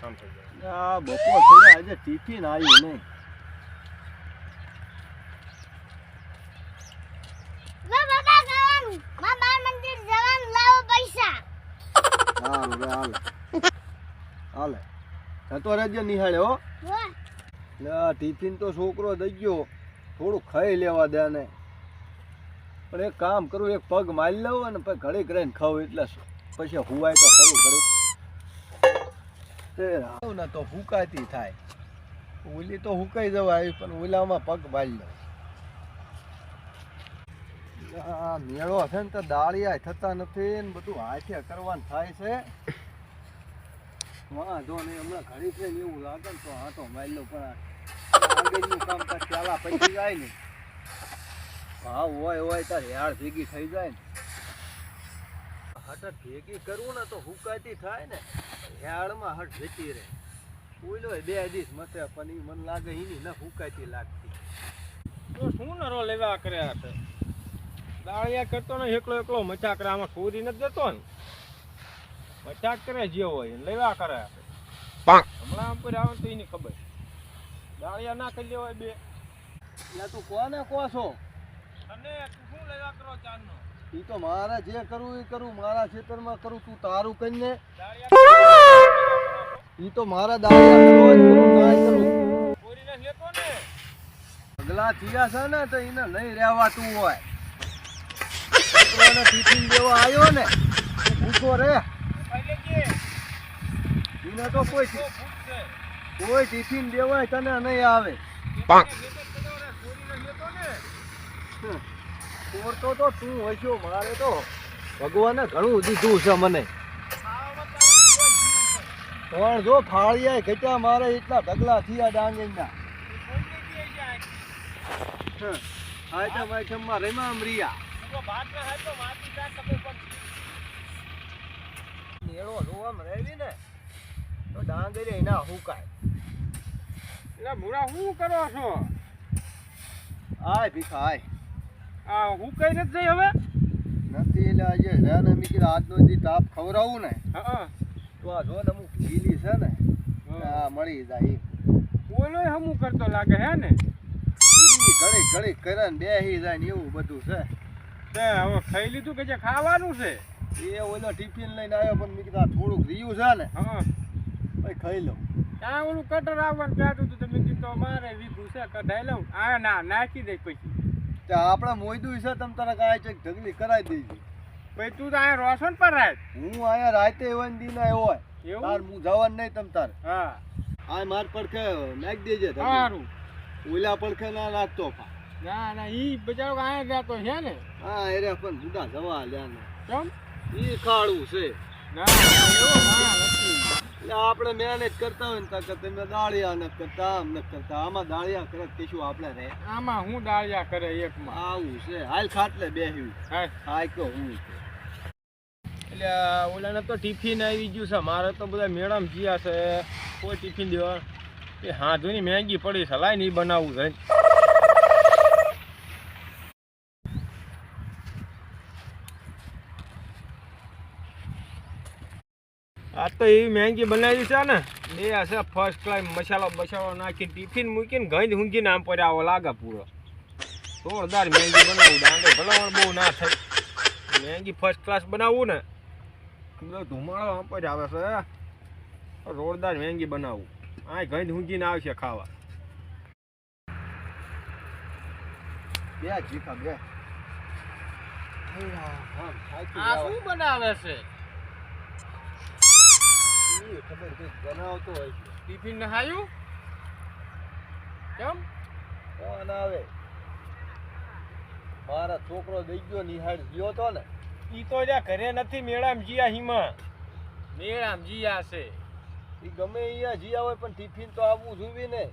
કામ થઈ જાય. આ બપોર થઈ ગયા આજે ટિફિન આવ્યું નહીં. જતો રહેજો નિહાળે હો. ટિફિન તો છોકરો દઈ ગયો. થોડું ખાઈ લેવા દે ને પણ એક કામ કરું એક પગ મારી લઉં અને પછી ઘડીક રહીને ખાવું એટલે પછી હુવાય તો ખરું ઘડીક. આવું ને તો હુકાતી થાય. ઓલી તો હુકાઈ જવા આવી પણ ઓલામાં પગ મારી લો. મેળો છે ને તો દાળિયા થતા નથી ને બધું હાથે કરવાનું થાય છે. વાંધો નહીં, હમણાં ઘડી છે ને એવું લાગે ને તો હાથો મારી લો, પણ આગળનું કામ તો ચાલા પૈકી જાય ને. ભાવ હોય હોય તાર યાર ભેગી થઈ જાય ને. હઠ ભેગી કરવું ને તો હુકાતી થાય ને. યાળમાં હટ જતી રહે. ઓઈલો બે દિવસ મથે પણ એ મને લાગે એની ન હુકાતી લાગતી. તો શું નરો લેવા કર્યા છે? દાળિયા કરતો ને એકલો એકલો મચા કરે. આમાં છોરી નથી દેતો ને. મચાક કરે જે હોય લેવા કરે હમણાં આમ પર આવે તો એની ખબર. દાળિયા ના કરી લેવાય બે. એટલે તું કોને કહો છો? અને તું શું લેવા કરો ચાંદનો? ઈ તો મારે જે કરવું એ કરું મારા ખેતરમાં કરું તું તારું કરીને. એ ઈ તો મારા તો પગલા થયા છે ને તો એને નહીં રહેવાતું હોય. છોકરાને ટિફિન દેવા આવ્યો ને તું ભૂખો રે. એને તો કોઈ છે કોઈ ટિફિન દેવાય તને નહીં આવે. ચોરતો તો તું હશો મારે તો ભગવાને ઘણું દીધું છે મને. પણ જો ફાળિયા ઘટ્યા મારે એટલા ઢગલા થયા ડાંગીના આઈટમ આઈટમમાં રેમા અમરિયા નેળો રોમ રેવી ને તો ડાંગરી એના હુકાય. એટલે ભૂરા શું કરો છો? આય ભીખા આય આ હું કઈ નથી જઈ હવે? નથી એટલે આજે ને મીકર આજનો જે તાપ ખવડાવું ને હા તો આ જો ને અમુક ગીલી છે ને આ મળી જાય ઓલો હમું કરતો લાગે હે ને? ઈ ઘડીક ઘડીક કરે ને બેહી જાય ને એવું બધું છે. તે હવે ખાઈ લીધું કે જે ખાવાનું છે? એ ઓલો ટિફિન લઈને આવ્યો પણ મેં કીધું થોડુંક રહ્યું છે ને હા. ભાઈ ખાઈ લઉં. ત્યાં ઓલું કટર આવવાનું કહેતું હતું તમે કીધું મારે વીઘું છે કઢાઈ લઉં. આ ના નાખી દે પછી. તે આપણે મોયદું છે તમ તારે કાંઈ છે ઢગલી કરાવી દેજે. પછી તું તો અહીંયા રોશન પર રાત. હું આયા રાતે એવન દી ના હોય. તાર હું જવાનું નહીં તમ તાર. હા. આ માર પડખે નાખી દેજે. સારું ઓલા પડખે ના નાખતો પા. ના ના ઈ બચારો અહીંયા જતો છે ને? હા એરે પણ બુડા જવા લ્યા ને. કેમ? ઈ ખાડું છે. ના એવું નથી એટલે આપણે મહેનત કરતા હોય ને તો કે તમે દાળિયા ન કરતા આમ ન કરતા. આમાં દાળિયા કરે તો શું આપણે રે? આમાં હું દાળિયા કરે એકમાં? આવું છે. હાલ ખાટલે બેહ્યું. હા? કહો હું એટલે ઓલાને તો ટિફિન આવી ગયું છે. મારે તો બધા મેડમ જ્યાં છે. કોઈ ટિફિન દેવા એ હાથોની મેગી પડી છે. લાઈ નહીં બનાવવું છે આ તો એવી મહેંગી બનાવી છે ને એ હશે ફર્સ્ટ ક્લાસ મસાલો બસાલો નાખીને ટિફિન મૂકીને ગંજ ઊંઘીને આમ પર આવો લાગે પૂરો. જોરદાર મહેંગી બનાવું દાંડે ભલાવણ બહુ ના થાય. મહેંગી ફર્સ્ટ ક્લાસ બનાવવું ને બધો ધુમાડો આમ પર આવે છે જોરદાર મેંગી બનાવવું આ ગંજ ઊંઘીને આવશે ખાવા. બે જીખા બે. આ શું બનાવે છે? ખબર કંઈક બનાવતો હોય ટિફિન ને કેમ? કોણ આવે. મારા છોકરો દઈ ગયો નિહાળ ગયો તો ને. ઈ તો જ્યાં ઘરે નથી મેળામાં જીયા હિમાં. મેળામાં જીયા છે ઈ ગમે અહીંયા જ્યાં હોય પણ ટિફિન તો આવવું જોવી ને.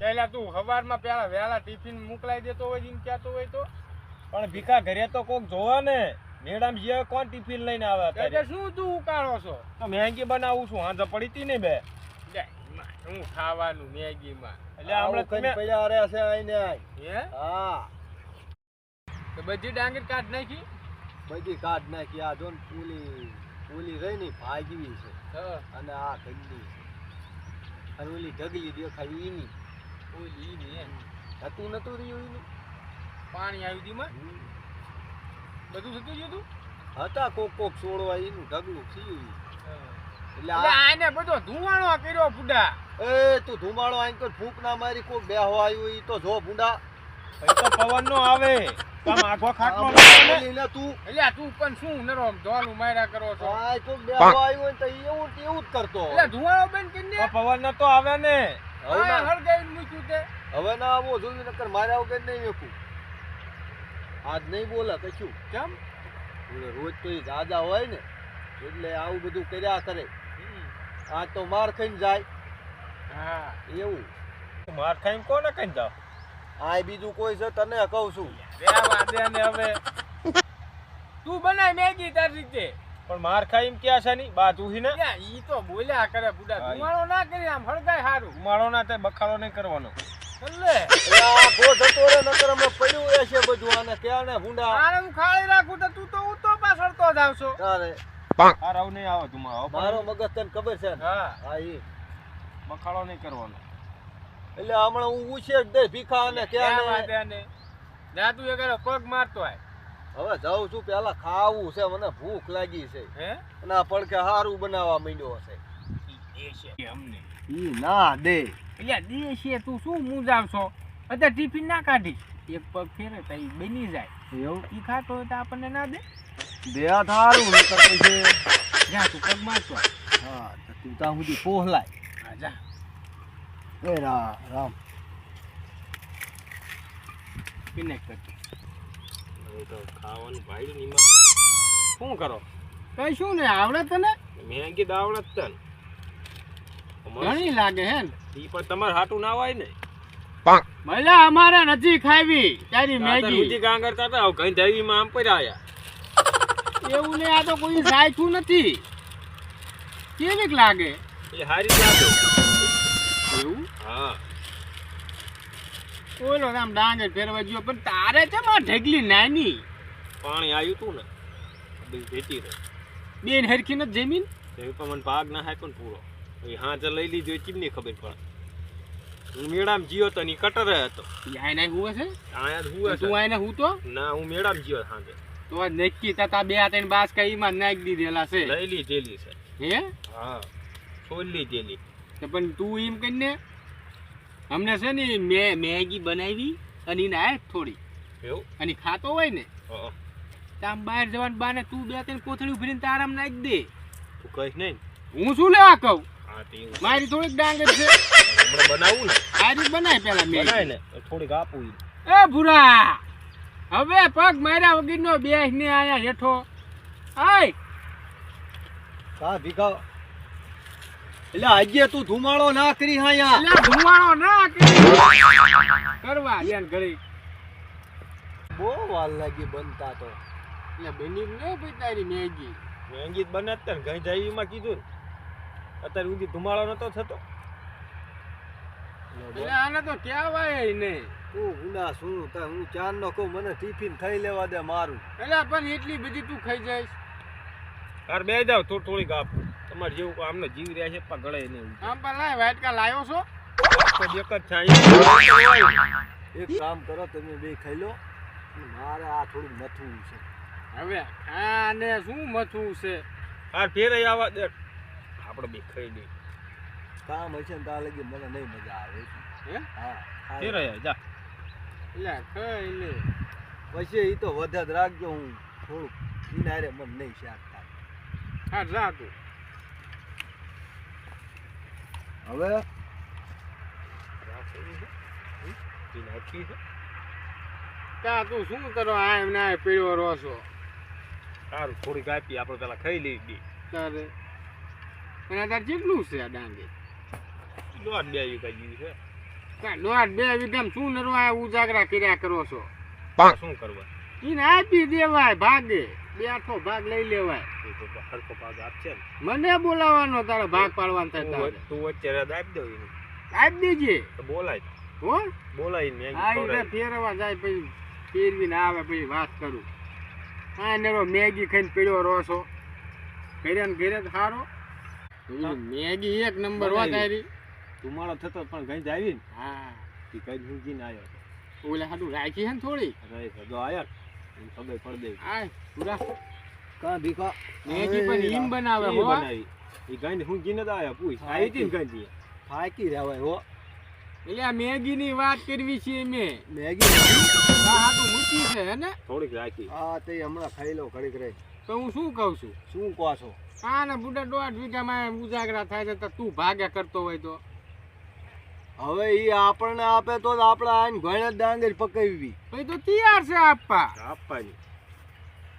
પહેલા તું સવારમાં પેલા વહેલા ટિફિન મોકલાઈ દેતો હોય કહેતો હોય તો. પણ ભીખા ઘરે તો કોક જોવા ને. મેડમ જે કોણ ટિફિન લઈને આવે એટલે શું તું ઉકાળો છો? તો મેગી બનાવું છું હાજર પડી તી ને બે. હું ખાવાનું મેગી માં એટલે આપણે કઈ તમે પડ્યા રહ્યા છે આઈને હે? હા. તો બધી ડાંગર કાઢ નાખી? બધી કાઢ નાખી. આ જો ને પૂલી પૂલી રહી ની ભાગવી છે. હા. અને આ ગંદી છે. અને ઓલી ઢગલી દેખાય ઈની ઓલી ઈની ને હતું નતું રહ્યું ઈનું પાણી આવી દીમાં બધું થતું ગયું હતું? હતા કોક કોક છોડવા એનું ઢગલું થયું. એટલે આને બધો ધુમાડો કર્યો ફૂડા એ તું ધુમાડો આઈને તો ફૂંક ના મારી કોક બેહો આવ્યું ઈ તો જો ભૂંડા. એ તો પવન નો આવે તમ આખો ખાટલો આમ લાવો ને. તું. એટલે તું પણ શું નરો ધોલું માર્યા કરો છો? આ તો બેહો આવ્યો હોય ને તો એવું એવું જ કરતો એટલે ધુમાડો બેન કરીને પવન ન તો આવે ને. હવે ના. હળગાઈને મૂક્યું તે. હવે ના આવો જોયું નકર માર્યા વગર નહીં મેકું આજ નહીં બોલે કશું કેમ? રોજ તો એ દાદા હોય ને એટલે આવું બધું કર્યા કરે. આજ તો માર ખાઈને જાય. હા. એવું. માર ખાઈને કોને ખાઈને જાવ? આ બીજું કોઈ છે તને કહું છું. બે ને હવે. તું બનાય મેગી તારી રીતે. પણ માર ખાઈ એમ ક્યાં છે ની? બા તું ને? ઈ તો બોલ્યા કરે બુડા. ધુમાડો ના કરી આમ હળગાય હારું. ધુમાડો ના તે બખાડો નહીં કરવાનો. લે એટલે આ ભો જતો રે નકર હમણાં પડ્યું રહેશે બધું આને ક્યાં ને ભૂંડા આને હું ખાળી તો તું તો ઉતો પાછળ તો જ આવશો. આ રાવ નહીં આવે ધુમાડો મારો મગજ તને ખબર છે હા. હા ઈ. બખાડો નહીં કરવાનો. એટલે હમણાં હું ઉછેર દે ભીખા અને ક્યાં જા તું એક પગ મારતો આય. હવે જાઉં છું પેલા ખાવું છે મને ભૂખ લાગી છે. હે? અને આ પડકે હારું બનાવવા માંડ્યો છે. દેશે અમને. ઈ ના દે. એટલે દેશે તું શું મૂંઝાવશો? અત્યારે ટિફિન ના કાઢી એક પગ ફેરે તો બની જાય. એવું? ઈ ખાતો હોય તો આપણને ના દે. દે થારું પછી જા તું પગ મારતો. હા તું ત્યાં સુધી પોહલાય. હા જા. એ રા રામ. કનેક્ટ તો ખાવાનું ભાઈ નીમાં શું કરો? કઈ શું ને આવડે તને? મેંગી દાવડત તને. ઘણી લાગે હે ને. ઈ પણ તમારે હાટું ના હોય ને. ભલા અમારે નથી ખાવી તારી મેગી. ઉજી ગાંગર કરતા આવ કઈ દેવી માં આમ પર આયા. એવું ને આ તો કોઈ સાચું નથી. કેવીક લાગે? એ હારી લાગે. એવું? હા. ઓલો આમ ડાંગર ફેરવા ગયો પણ તારે છે માં ઢગલી નાની? પાણી આવ્યું તું ને બધી ભેટી રહે બેન હરખી નથી જમીન? એ પણ મને ભાગ ના હાય પણ પૂરો. એ હા જ લઈ લીધો એ ચીમની ખબર પડે. હું મેળામ જીયો તો ની કટર હતો. આયને હુવે છે? આયા હુવે તું આયને હું તો? ના હું મેળામ જીયો હાંજે તો આ નક્કી તા બે ત્રણ બાસ કઈ માં નાખી દીધેલા છે. લઈ લીધેલી છે. હે? હા છોડી લીધેલી તો પણ તું એમ કરીને અમને છે ને મે મેગી બનાવી અને એને આય થોડી. એવું? અને ખાતો હોય ને આમ બહાર જવાનું બાને તું બે ત્રણ કોથળી ઉભરીને તારામ નાખી દે. તું કહીશ નહીં હું શું લેવા કહું? મારી થોડીક ડાંગર છે. બનાવું ને. સારી બનાય પેલા મેં. બનાય ને થોડીક આપું એ ભૂરા હવે પગ માર્યા વગરનો બેસ ને આયા હેઠો. આય. કા ભીખા એટલે આજે તું ધુમાડો ના કરી હાયા એટલે ધુમાડો ના કરી. કરવા બેન ઘડી બહુ વાર લાગી બનતા તો. એટલે બની ને ભાઈ તારી મેગી. મેગી જ બને ને જાય એમાં કીધું અત્યારે સુધી ધુમાડો નતો થતો. આને તો કહેવાય નહીં તું ગુના શું તા હું ચાર નો કહું મને ટિફિન થઈ લેવા દે મારું. એટલે પણ એટલી બધી તું ખાઈ જઈશ? તાર બે જાવ થોડી થોડી ગાપ તમારે જેવું આમને જીવ રહ્યા છે પણ ગળે નહીં આમ પણ લાય વાટકા લાયો છો? તો એક જ થાય એક કામ કરો તમે બે ખાઈ લો. મારે આ થોડું મથવું છે. હવે આને શું મથવું છે? આ ફેરે આવા દે. આપણે બે ખાઈ દે કામ હશે ને ત્યાં લગી મને નહીં મજા આવે હે? હા જા. એટલે ખાઈ લે પછી એ તો વધે જ રાખજો હું થોડુંક ઇનારે મને નહીં શાક થાય. હા જા તું. હવે? તા તું શું કરો? આ એમને પીળો રહો સારું થોડીક આપી આપણે પેલા ખાઈ લઈ તારે અને તાર કેટલું છે આ ડાંગી. દોઢ બે વીઘા જેવી છે. દોઢ બે વીઘામાં શું નરવા આ ઉજાગરા કર્યા કરો છો? શું કરવા એને આપી દેવાય ભાગે. બે આઠો ભાગ લઈ લેવાય. હરખો ભાગ આપશે મને બોલાવવાનો તારે ભાગ પાડવાનો થાય તું વચ્ચે રદ આપી દો આપી દેજે. બોલાય. હો? બોલાય આ રીતે ફેરવા જાય પછી ફેરવીને આવે પછી વાત કરું. હા નેરો મેગી ખાઈને પીડ્યો રહો છો. ઘરે ને ઘરે સારો મેગી એક નંબર હોય તારી ધુમાડો થતો પણ ગઈ જ આવી ને હા. એ કઈ ઊંઘીને આવ્યો ઓલે હાડું રાખી હે ને થોડી? અરે સદો આયા ખબર પડી દે આય પૂરા કાં ભીખો? મેગી પણ ઈમ બનાવે હો. બનાવી. એ ગઈ ઊંઘીને જ આવ્યો પૂછ. આવી તી ને ગઈ ફાકી રહેવાય હો. એટલે આ મેગી ની વાત કરવી છે મેં. મેગી હા તો મૂકી છે હે ને? થોડીક રાખી. હા તે હમણાં ખાઈ લો ઘડીક રહી. તો હું શું કહું છું? શું કહો છો? હા ને બુડા દોઢ વીઘામાં ઉજાગરા થાય છે તો તું ભાગ્યા કરતો હોય તો. હવે ઈ આપણને આપે તો જ આપણે આઈને ઘણા ડાંગર પકાવી પછી તો તૈયાર છે આપવા. આપવાની.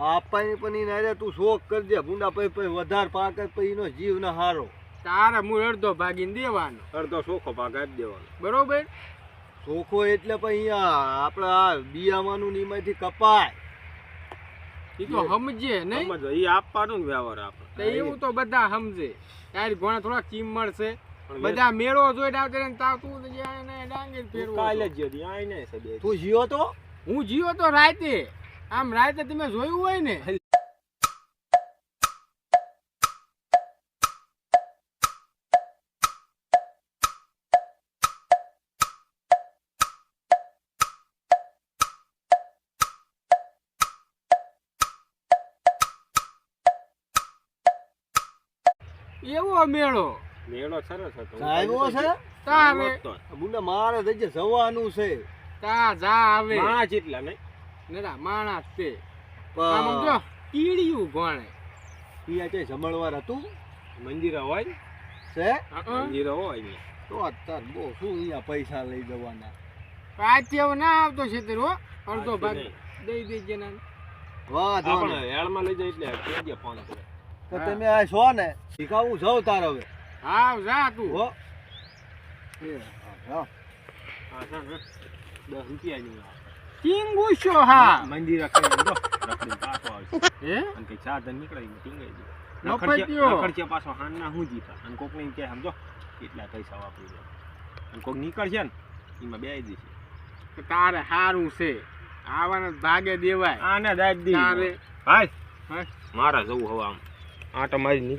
આપવાની પણ એને અરે તું શોખ કરજે ભૂંડા પછી પછી વધારે પાકે પછી એનો જીવ ના હારો. તારે હું અડધો ભાગીને દેવાનો. અડધો ચોખ્ખો ભાગ આપી દેવાનો. બરોબર? ચોખ્ખો એટલે પછી આપણે આ બિયામાનું નીમાંથી કપાય. એ તો સમજે નહીં? સમજો એ આપવાનું વ્યવહાર આપણે. એવું તો બધા સમજે તારી ઘણા થોડા કિંમત છે પણ બધા મેળો જોઈને આવતા તાવ તું ને ડાંગર ફેરવો કાલે જ જતી આઈને નહીં સદે તું જીયો તો? હું જીયો તો રાતે. આમ રાતે તમે જોયું હોય ને. એવો મેળો. મેળો સરસ હતો. આવ્યો છે? તારે મુંડા મારે થઈ જવાનું છે. તા જા આવે. માં જેટલા નહીં. નરા માણસ તે. આમ આમ જો કીડિયું ઘોણે અહીંયા તે જમણવાર હતું? મંદિર હોય છે? મંદિર હોય ને. તો અત્યાર બહુ શું અહીંયા પૈસા લઈ જવાના? પાછી હવે ના આવતો છે તે હો. અડધો ભાગ દઈ દેજે ના. વાહ નહીં. હેળમાં લઈ જાય એટલે કે ફોન કરે. તો તમે આ છો ને? શીખાવું જાઉં તાર હવે. હા જા તું. હો. એ, હા. હા. હા હા દસ રૂપિયાની આ. કિંગ ગુસ્સો હા. મંદિર હે? અને કઈ સાધન નીકળે ને ટીંગાઈ. જાય. નખડશે પાછો હાનના હું જીતા. અને કોકને એમ કહે સમજો કેટલા પૈસા વાપરી દે. અને કોક નીકળશે ને એમાં બે દેશે કે તારે સારું છે. આવાને ભાગે દેવાય. આને દાદ દી તારે હાય. મારા જવું હવે આમ. આટો મારી નીકળ